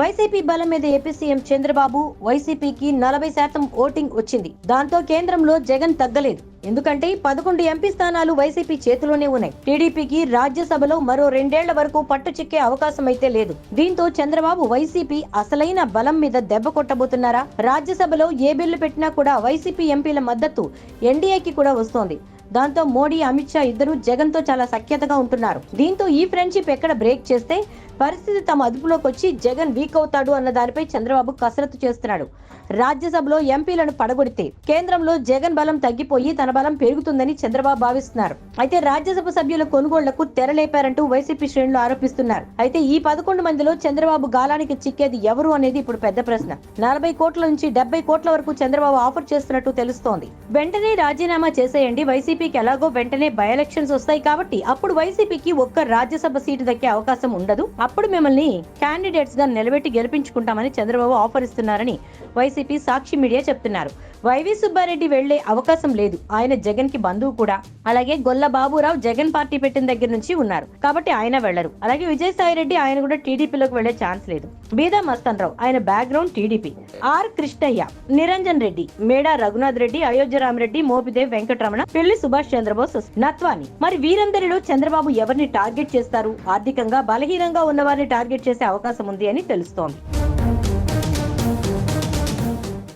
YCP బలం మీద AP CM Chandrababu వైసీపీకి నలభై శాతం ఓటింగ్ వచ్చింది. దాంతో కేంద్రంలో జగన్ తగ్గలేదు. ఎందుకంటే పదకొండు ఎంపీ స్థానాలు వైసీపీ చేతిలోనే ఉన్నాయి. టీడీపీకి రాజ్యసభలో మరో రెండేళ్ళ వరకు పట్టు చిక్కే అవకాశం అయితే లేదు. దీంతో చంద్రబాబు వైసీపీ అసలైన బలం మీద దెబ్బ కొట్టబోతున్నారా? రాజ్యసభలో ఏ బిల్లు పెట్టినా కూడా వైసీపీ ఎంపీల మద్దతు ఎన్డీఏకి కూడా వస్తోంది. దాంతో మోడీ అమిత్ షా ఇద్దరు జగన్తో చాలా సఖ్యతగా ఉంటున్నారు. దీంతో ఈ ఫ్రెండ్షిప్ ఎక్కడ బ్రేక్ చేస్తే పరిస్థితి తమ అదుపులోకి వచ్చి జగన్ వీక్ అవుతాడు అన్న దానిపై చంద్రబాబు కసరత్తు చేస్తున్నాడు. రాజ్యసభలో ఎంపీలను పడగొడితే కేంద్రంలో జగన్ బలం తగ్గిపోయి తన బలం పెరుగుతుందని చంద్రబాబు భావిస్తున్నారు. అయితే రాజ్యసభ సభ్యుల కొనుగోళ్ళకు తెరలేపారంటూ వైసీపీ శ్రేణులు ఆరోపిస్తున్నారు. అయితే ఈ పదకొండు మందిలో చంద్రబాబు గాలానికి చిక్కేది ఎవరు అనేది ఇప్పుడు పెద్ద ప్రశ్న. నలభై కోట్ల నుంచి డెబ్బై కోట్ల వరకు చంద్రబాబు ఆఫర్ చేస్తున్నట్టు తెలుస్తోంది. వెంటనే రాజీనామా చేసేయండి వైసీపీ వైసీపీకి ఎలాగో వెంటనే బై ఎలక్షన్స్ వస్తాయి కాబట్టి అప్పుడు వైసీపీకి ఒక్క రాజ్యసభ సీటు దక్కే అవకాశం ఉండదు. అప్పుడు మిమ్మల్ని క్యాండిడేట్స్గా నిలబెట్టి గెలిపించుకుంటామని చంద్రబాబు ఆఫర్ ఇస్తున్నారని వైసీపీ సాక్షి మీడియా చెప్తున్నారు. వైవి సుబ్బారెడ్డి వెళ్ళే అవకాశం లేదు. ఆయన జగన్కి బంధువు కూడా. అలాగే గొల్ల బాబురావు జగన్ పార్టీ పెట్టిన దగ్గర నుంచి ఉన్నారు. కాబట్టి ఆయన వెళ్ళరు. అలాగే విజయసాయి రెడ్డి ఆయన కూడా టీడీపీలోకి వెళ్ళే ఛాన్స్ లేదు. బీదా మస్తన్ రావు ఆయన background TDP. R Krishnaiah Niranjan Reddy Meda Raghunath Reddy Ayodhya Ramareddy Mopidevi Venkataramana Pilli Subhash Chandrabose Natwani. మరి వీరందరిలో చంద్రబాబు ఎవరిని టార్గెట్ చేస్తారు? ఆర్థికంగా బలహీనంగా ఉన్న వారిని టార్గెట్ చేసే అవకాశం ఉంది అని తెలుస్తోంది.